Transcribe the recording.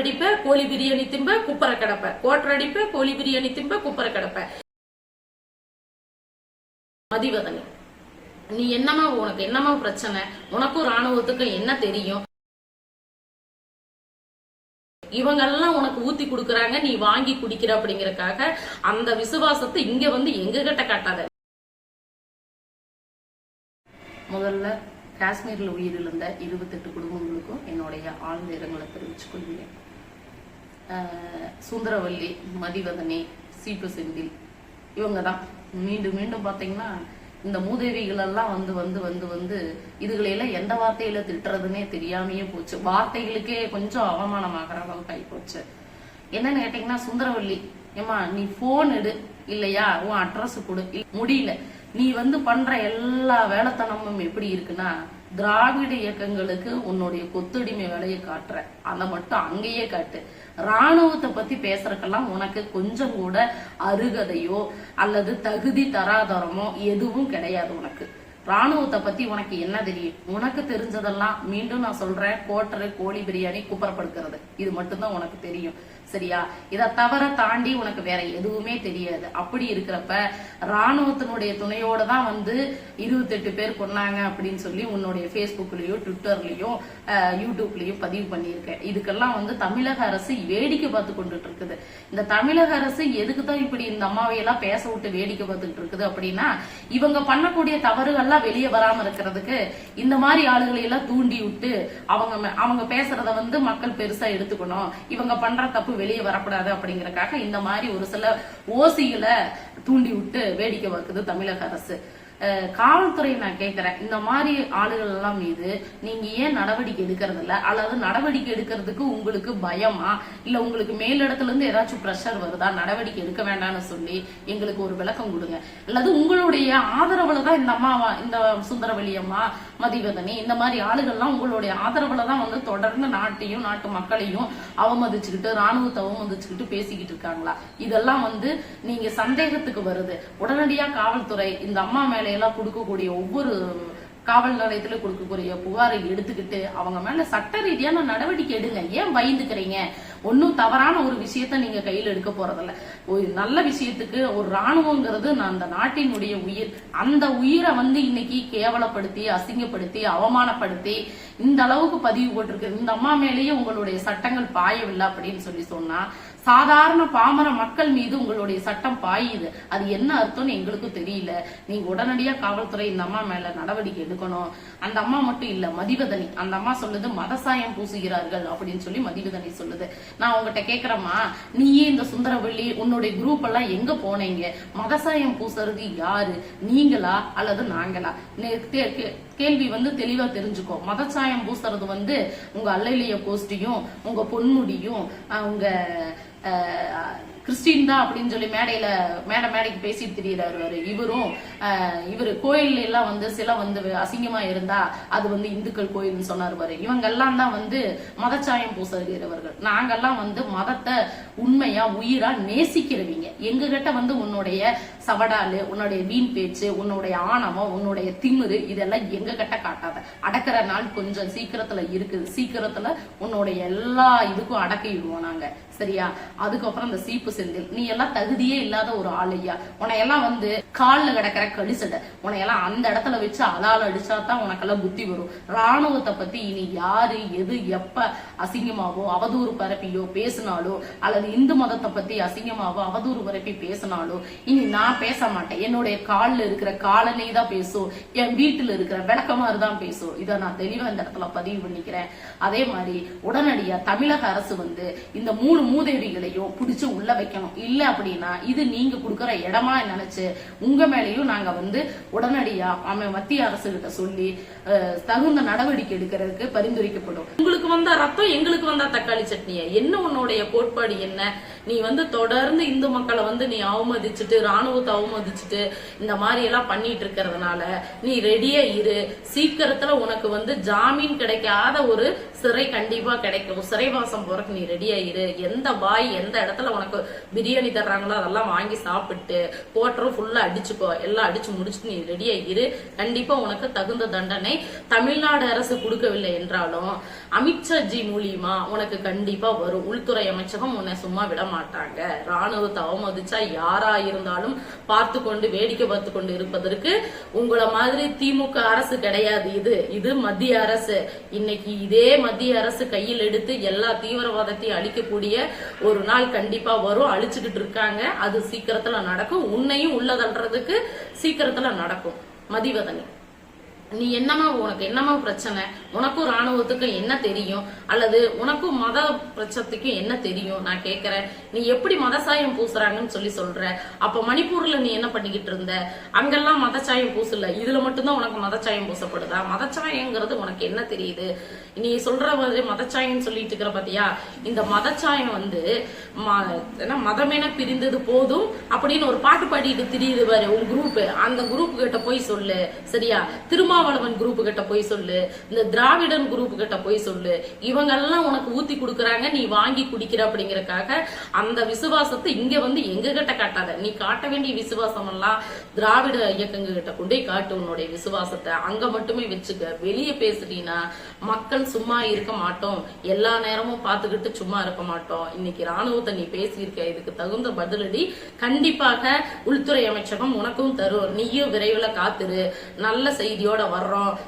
அடிப்ப கோழி பிரியாணி திம்ப குப்பரை கிடப்ப. கோட்டர் அடிப்ப கோழி பிரியாணி திம்ப குப்பரை கிடப்ப. மதிவதனி. நீ என்னமா உனக்கு? என்னமா பிரச்சனை? உனக்கும் ராணுவத்துக்கும் என்ன தெரியும்? இவங்க எல்லாம் உனக்கு ஊத்தி குடுக்கறாங்க நீ வாங்கி குடிக்கிற அப்படிங்கறக்காக அந்த விசுவாசத்தை இங்க வந்து எங்க கிட்ட காட்டாத. முதல்ல காஷ்மீர்ல உயிரிழந்த இருபத்தெட்டு குடும்பங்களுக்கும் என்னுடைய ஆழ்ந்த இரங்கலை தெரிவிச்சுக்கொள்கிறேன் சுந்தரவல்லி மதிவதனி சீப்பு செந்தில் இவங்க தான் மீண்டும் மீண்டும் பார்த்தீங்கன்னா இந்த மூதேவிகள் எல்லாம் வந்து வந்து வந்து வந்து இதுகளையெல்லாம் எந்த வார்த்தையில திட்டுறதுன்னே தெரியாமையே போச்சு. வார்த்தைகளுக்கே கொஞ்சம் அவமானமாகற அளவுக்கு ஆகி போச்சு. என்னன்னு கேட்டீங்கன்னா சுந்தரவல்லி ஏமா நீ போன் எடு இல்லையா? உன் அட்ரஸ் கொடு. முடியல. நீ வந்து பண்ற எல்லா வேலைத்தனமும் எப்படி இருக்குன்னா திராவிட இயக்கங்களுக்கு உன்னுடைய கொத்தடிமை வேலையை காட்டுற அதை மட்டும் அங்கேயே காட்டு. ராணுவத்தை பத்தி பேசுறதுக்கெல்லாம் உனக்கு கொஞ்சம் கூட அருகதையோ அல்லது தகுதி தராதரமோ எதுவும் கிடையாது உனக்கு. ராணுவத்தை பத்தி உனக்கு என்ன தெரியும்? உனக்கு தெரிஞ்சதெல்லாம் மீண்டும் நான் சொல்றேன். கோட்டரு கோழி பிரியாணி குப்பரப்படுக்கிறது இது மட்டும்தான் உனக்கு தெரியும். சரியா? இதை தவிர தாண்டி உனக்கு வேற எதுவுமே தெரியாது. அப்படி இருக்கிறப்ப ராணுவத்தினுடைய துணையோட தான் வந்து இருபத்தெட்டு பேர் கொன்னாங்க அப்படின்னு சொல்லி உன்னுடைய ஃபேஸ்புக்லயோ ட்விட்டர்லயோ யூடியூப்லயோ பதிவு பண்ணியிருக்கேன் இதுக்கெல்லாம் வந்து தமிழக அரசு வேடிக்கை பார்த்து கொண்டுட்டு இருக்குது இந்த தமிழக அரசு எதுக்கு தான் இப்படி இந்த அம்மாவையெல்லாம் பேச விட்டு வேடிக்கை பார்த்துட்டு இருக்குது அப்படின்னா இவங்க பண்ணக்கூடிய தவறுகள்லாம் வெளியே வராம இருக்கிறதுக்கு இந்த மாதிரி ஆளுகளை எல்லாம் தூண்டி விட்டு அவங்க மே- அவங்க பேசுறத வந்து மக்கள் பெருசா எடுத்துக்கணும். இவங்க பண்ற தப்பு வெளியே வரக்கூடாது அப்படிங்கறக்காக இந்த மாதிரி ஒரு சில ஓசிகளை தூண்டி விட்டு வேடிக்கை பார்க்குது தமிழக அரசு. காவல்துறை நான் கேட்கிறேன் இந்த மாதிரி ஆளுகள் எல்லாம் மீது நீங்க ஏன் நடவடிக்கை எடுக்கிறது இல்ல அல்லது நடவடிக்கை எடுக்கிறதுக்கு உங்களுக்கு பயமா? இல்ல உங்களுக்கு மேலிடத்துல இருந்து ஏதாச்சும் பிரஷர் வருதா? நடவடிக்கை எடுக்க வேண்டாம்னு சொல்லி எங்களுக்கு ஒரு விளக்கம் கொடுங்க. அல்லது உங்களுடைய ஆதரவுல தான் இந்த அம்மா இந்த சுந்தரவழி அம்மா மதிவதனி இந்த மாதிரி ஆளுகள்லாம் உங்களுடைய ஆதரவுல தான் வந்து தொடர்ந்து நாட்டையும் நாட்டு மக்களையும் அவமதிச்சுக்கிட்டு ராணுவத்தை அவமதிச்சுக்கிட்டு பேசிக்கிட்டு இருக்காங்களா? இதெல்லாம் வந்து நீங்க சந்தேகத்துக்கு வருது. உடனடியா காவல்துறை இந்த அம்மா மேல எல்லாம் கொடுக்கக்கூடிய ஒவ்வொரு காவல் நிலையத்துல கொடுக்கக்கூடிய புகாரை எடுத்துக்கிட்டு அவங்க மேல சட்ட ரீதியான நடவடிக்கை எடுங்க. ஏன் பயந்துக்கிறீங்க? ஒன்னும் தவறான ஒரு விஷயத்த நீங்க கையில எடுக்க போறதில்ல. ஒரு நல்ல விஷயத்துக்கு ஒரு ராணுவங்கிறது நான் அந்த நாட்டினுடைய உயிர். அந்த உயிரை வந்து இன்னைக்கு கேவலப்படுத்தி அசிங்கப்படுத்தி அவமானப்படுத்தி இந்த அளவுக்கு பதிவு போட்டிருக்கு. இந்த அம்மா மேலேயே உங்களுடைய சட்டங்கள் பாயவில்லை அப்படின்னு சொல்லி சொன்னா சாதாரண பாமர மக்கள் மீது உங்களுடைய சட்டம் பாயுது. அது என்ன அர்த்தம்னு எங்களுக்கும் தெரியல. நீங்க உடனடியா காவல்துறை இந்த அம்மா மேல நடவடிக்கை எடுக்கணும். அந்த அம்மா மட்டும் இல்ல மதிவதனி. அந்த அம்மா சொல்லுது மதசாயம் பூசுகிறார்கள் அப்படின்னு சொல்லி மதிவதனி சொல்லுது. நான் உங்ககிட்ட கேக்குறேம்மா நீயே இந்த சுந்தரவள்ளி உன்னுடைய குரூப் எல்லாம் எங்க போனீங்க? மதசாயம் பூசுறது யாரு? நீங்களா அல்லது நாங்களா? கேள்வி வந்து தெளிவா தெரிஞ்சுக்கோ. மதச்சாயம் பூசுறது வந்து உங்க அல்லையிலைய கோஷ்டியும் உங்க பொன்முடியும் உங்க அஹ், கிறிஸ்டின் தான் அப்படின்னு சொல்லி மேடையில மேடை மேடைக்கு பேசிட்டு திரியிறாரு இவரும் இவர் இவரு கோயில் எல்லாம் வந்து சில வந்து அசிங்கமா இருந்தா அது வந்து இந்துக்கள் கோயில்னு சொன்னார் இவங்க எல்லாம் தான் வந்து மதச்சாயம் பூசுகிறவர்கள் நாங்கெல்லாம் வந்து மதத்தை உண்மையா உயிரா நேசிக்கிறவங்க. எங்க கிட்ட வந்து உன்னுடைய சவடாலு உன்னுடைய வீண் பேச்சு உன்னுடைய ஆணவம் உன்னுடைய திமிரு இதெல்லாம் எங்க கிட்ட காட்டாத. அடக்கிற நாள் கொஞ்சம் சீக்கிரத்துல இருக்குது. சீக்கிரத்துல உன்னுடைய எல்லா இதுக்கும் அடக்கிடுவோம் நாங்க. சரியா? அதுக்கப்புறம் அந்த சீப்பு செந்தில் நீ எல்லாம் தகுதியே இல்லாத ஒரு ஆள் ஐயா. உன்னையெல்லாம் வந்து கால்ல கிடக்கிற கடிசடை உனையெல்லாம் அந்த இடத்துல வச்சு அலால் அடிச்சா தான் உனக்கெல்லாம் புத்தி வரும். ராணுவத்தை பத்தி இனி யாரு எது எப்ப அசிங்கமாவோ அவதூறு பரப்பியோ பேசினாலோ அல்லது இந்து மதத்தை பத்தி அசிங்கமாவோ அவதூறு பரப்பி பேசினாலோ இனி நான் பேச மாட்டேன். என்னுடைய கால்ல இருக்கிற காலனி தான் பேசும். என் வீட்டுல இருக்கிற விளக்கமாறு தான் பேசும். இதை நான் தெளிவா இந்த இடத்துல பதிவு பண்ணிக்கிறேன். அதே மாதிரி உடனடியா தமிழக அரசு வந்து இந்த மூணு மூதேவிகளையும் பிடிச்சு உள்ள வைக்கணும். இல்ல அப்படின்னா இது நீங்க கொடுக்குற இடமா நினைச்சு உங்க மேலயும் நாங்க வந்து உடனடியா அவன் மத்திய அரசு கிட்ட சொல்லி தகுந்த நடவடிக்கை எடுக்கிறதுக்கு பரிந்துரைக்கப்படும். உங்களுக்கு வந்தா ரத்தம் எங்களுக்கு வந்தா தக்காளி சட்னியை? என்ன உன்னுடைய கோட்பாடு என்ன? நீ வந்து தொடர்ந்து இந்து மக்களை வந்து நீ அவமதிச்சுட்டு ராணுவ அவமதிச்சுட்டு இந்த மாதிரி எல்லாம் பண்ணிட்டு இருக்கிறதுனால நீ ரெடியா இரு. சீக்கிரத்துல உனக்கு வந்து ஜாமீன் கிடைக்காத ஒரு சிறை கண்டிப்பா கிடைக்கும். சிறைவாசம் போறதுக்கு நீ ரெடியா இரு. எந்த பாய் எந்த இடத்துல உனக்கு பிரியாணி தர்றாங்களோ அதெல்லாம் வாங்கி சாப்பிட்டு கோட்டரும் ஃபுல்லா அடிச்சுக்கோ எல்லாம் அடிச்சு முடிச்சுட்டு நீ ரெடியா இரு. கண்டிப்பா உனக்கு தகுந்த தண்டனை தமிழ்நாடு அரசு கொடுக்கவில்லை என்றாலும் அமித்ஷாஜி மூலியமா உனக்கு கண்டிப்பா வரும். உள்துறை அமைச்சகம் உன்னை சும்மா விட மாட்டாங்க. ராணுவத்தை அவமதிச்சா யாரா இருந்தாலும் பார்த்து கொண்டு வேடிக்கை பார்த்து கொண்டு இருப்பதற்கு உங்களை மாதிரி திமுக அரசு கிடையாது இது. இது மத்திய அரசு. இன்னைக்கு இதே மத்திய அரசு கையில் எடுத்து எல்லா தீவிரவாதத்தையும் அழிக்கக்கூடிய ஒரு நாள் கண்டிப்பா வரும். அழிச்சுக்கிட்டு இருக்காங்க. அது சீக்கிரத்துல நடக்கும். உன்னையும் உள்ளதல்றதுக்கு சீக்கிரத்துல நடக்கும். மதிவதனி. நீ என்னமா உனக்கு என்னமா பிரச்சனை? உனக்கும் ராணுவத்துக்கும் என்ன தெரியும்? அல்லது உனக்கும் மத பிரச்சனைக்கும் என்ன தெரியும்? நான் கேக்குறேன். நீ எப்படி மதசாயம் பூசுறாங்கன்னு சொல்லி சொல்ற. அப்ப மணிப்பூர்ல நீ என்ன பண்ணிக்கிட்டு இருந்த? அங்கெல்லாம் மதச்சாயம் பூசல. இதுல மட்டும்தான் உனக்கு மதச்சாயம் பூசப்படுதா? மதச்சாயங்கிறது உனக்கு என்ன தெரியுது? நீ சொல்ற மாதிரி மதச்சாயம் சொல்லிட்டு இருக்கிற பாத்தியா? இந்த மதச்சாயம் வந்து ம- என்ன மதமென பிரிந்தது போதும் அப்படின்னு ஒரு பாட்டு பாடிட்டு திரியுது பாரு உன் குரூப் அந்த குரூப் கிட்ட போய் சொல்லு. சரியா? திருமாவளவன் குரூப் கிட்ட போய் சொல்லு இந்த திராவிடன் குரூப் கிட்ட போய் சொல்லு. இவங்க எல்லாம் உனக்கு ஊத்தி கொடுக்கறாங்க நீ வாங்கி குடிக்கிற அப்படிங்கறக்காக அந்த விசுவாசத்தை இங்க வந்து எங்க கிட்ட காட்டாத. நீ காட்ட வேண்டிய விசுவாசம் எல்லாம் திராவிட இயக்கங்க கிட்ட கொண்டு போய் காட்டு உன்னுடைய விசுவாசத்தை. அங்க மட்டுமே வச்சுக்க. வெளியே பேசுறீனா மக்கள் சும்மா இருக்க மாட்டோம். எல்லா நேரமும் பார்த்துக்கிட்டு சும்மா இருக்க மாட்டோம். இன்னைக்கு ராணுவத்தை நீ பேசியிருக்க. இதுக்கு தகுந்த பதிலடி கண்டிப்பாக உள்துறை அமைச்சகம் உனக்கும் தரும். நீயும் விரைவில் காத்துரு. நல்ல செய்தியோட barro.